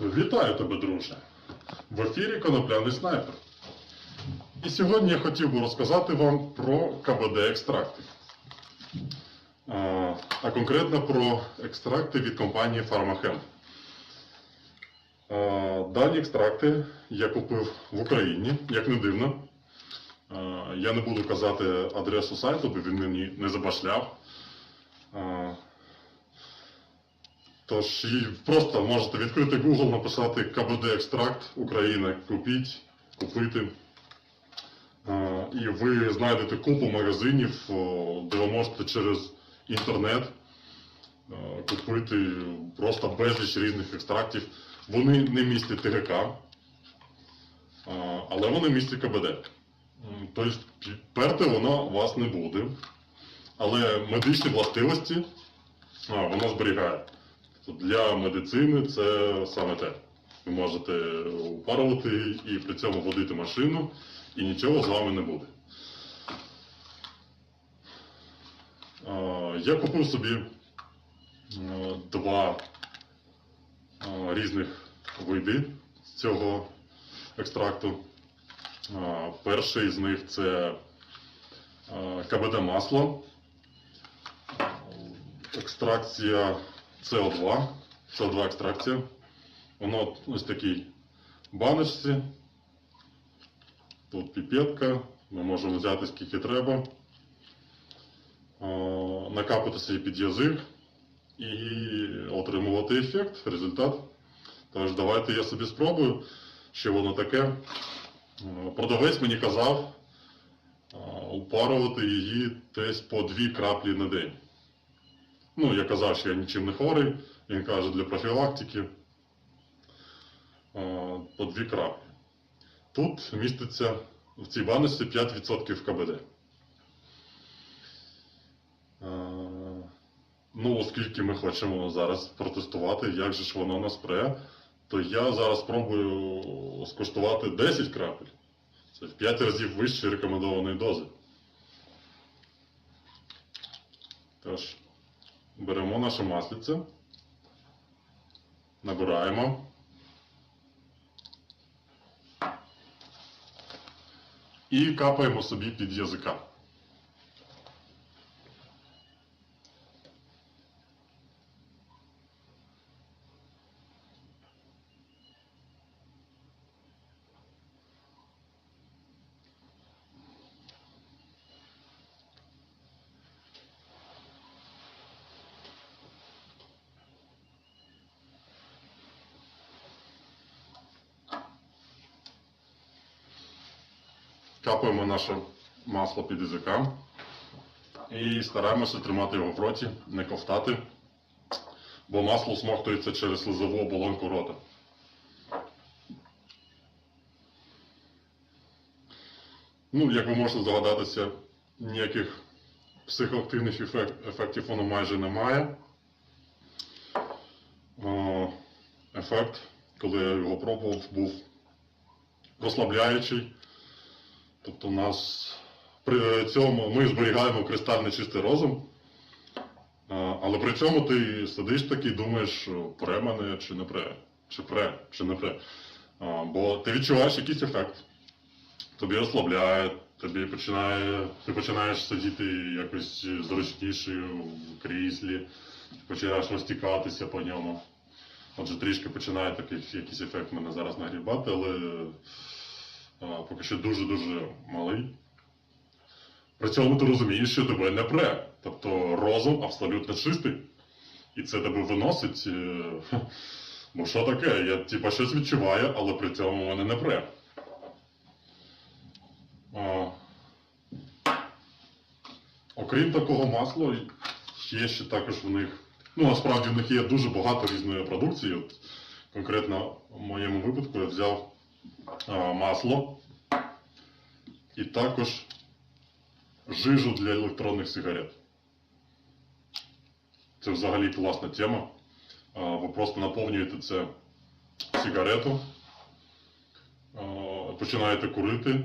Вітаю тебе, друже! В ефірі Конопляний снайпер. І сьогодні я хотів би розказати вам про КБД екстракти. А, конкретно про екстракти від компанії Pharmachem. Дані екстракти я купив в Україні, як не дивно. Я не буду казати адресу сайту, бо він мені не забашляв. Тож і просто можете відкрити Google, написати КБД екстракт Україна, купіть, купити. І ви знайдете купу магазинів, де ви можете через інтернет купити просто безліч різних екстрактів. Вони не містять ТГК, але вони містять КБД. Тобто перти воно вас не буде. Але медичні властивості воно зберігає. Для медицини це саме те. Ви можете упарувати і при цьому водити машину, і нічого з вами не буде. Я купив собі два різних види з цього екстракту. Перший з них це КБД масло, екстракція СО2, СО2 екстракція. Воно ось такій баночці. Тут піпетка. Ми можемо взяти скільки треба. Накапати собі під язик і отримувати ефект, результат. Тож давайте я собі спробую, що воно таке. Продавець мені казав упарувати її десь по дві краплі на день. Ну, я казав, що я нічим не хворий. Він каже, для профілактики по дві краплі. Тут міститься в цій баночці 5% КБД. Ну, оскільки ми хочемо зараз протестувати, як же ж воно нас пре, то я зараз спробую скуштувати 10 крапель. Це в 5 разів вище рекомендованої дози. Тож, беремо наше маслице, набираємо. І капаємо собі під язика. Капаємо наше масло під язика і стараємося тримати його в роті, не ковтати, бо масло смоктується через слизову оболонку рота. Ну, як ви можете здогадатися, ніяких психоактивних ефект- ефектів воно майже не має. О, Ефект, коли я його пробував, був розслабляючий. Тобто нас при цьому ми зберігаємо кристально чистий розум, але при цьому ти сидиш такий думаєш, пре мене чи не пре, чи пре, чи не пре. Бо ти відчуваєш якийсь ефект. Тобі розслабляє, тобі починає, ти починаєш сидіти якось зручніше в кріслі, починаєш розтікатися по ньому. Отже, трішки починає такий якийсь ефект мене зараз нагрібати, але поки що дуже-дуже малий. При цьому ти розумієш, що тебе не пре. Тобто розум абсолютно чистий. І це тебе виносить. е, Бо що таке? Я типа щось відчуваю, але при цьому мене не пре. А, Окрім такого масла, є ще також в них. Ну, насправді в них є дуже багато різної продукції. От, конкретно в моєму випадку я взяв а, масло і також жижу для електронних сигарет. Це взагалі класна тема. Ви просто наповнюєте це сигарету, починаєте курити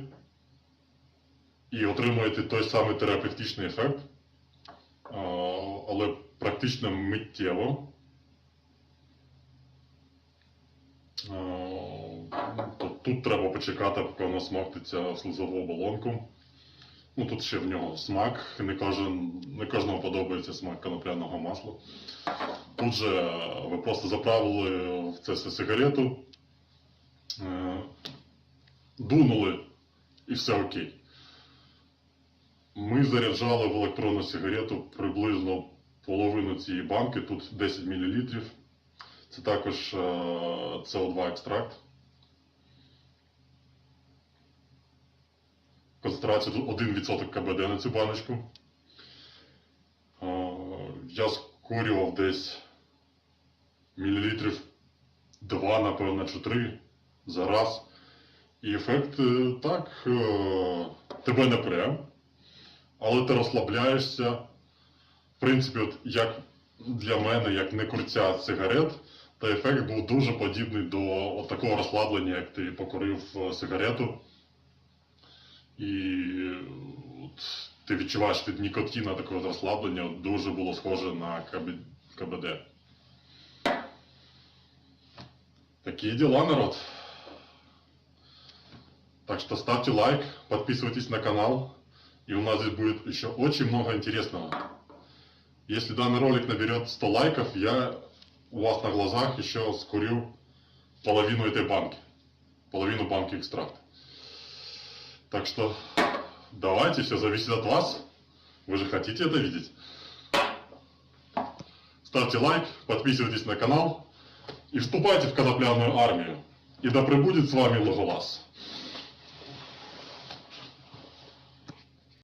і отримуєте той самий терапевтичний ефект, але практично миттєво. Тут треба почекати, поки воно смоктиться слизову оболонку. Ну, тут ще в нього смак. Не, кожен, не кожному подобається смак конопляного масла. Тут же е, ви просто заправили в це сигарету, е, дунули і все окей. Ми заряджали в електронну сигарету приблизно половину цієї банки, тут 10 мл. Це також е, СО2 екстракт. Концентрація тут 1% КБД на цю баночку. Я скурював десь мілілітрів 2, напевно, чи 3 за раз. І ефект е, так, е, тебе не пре, але ти розслабляєшся. В принципі, от як для мене, як не курця сигарет, то ефект був дуже подібний до такого розслаблення, як ти покурив е, сигарету. І е, от, ти відчуваєш від нікотина таке от розслаблення, от, дуже було схоже на КБ- КБД. Такие дела, народ. Так что ставьте лайк, подписывайтесь на канал, и у нас здесь будет еще очень много интересного. Если данный ролик наберет 100 лайков, я у вас на глазах еще скурю половину этой банки. Половину банки экстракта. Так что давайте, все зависит от вас. Вы же хотите это видеть. Ставьте лайк, подписывайтесь на канал и вступайте в конопляную армию. И да пребудет с вами Логолас.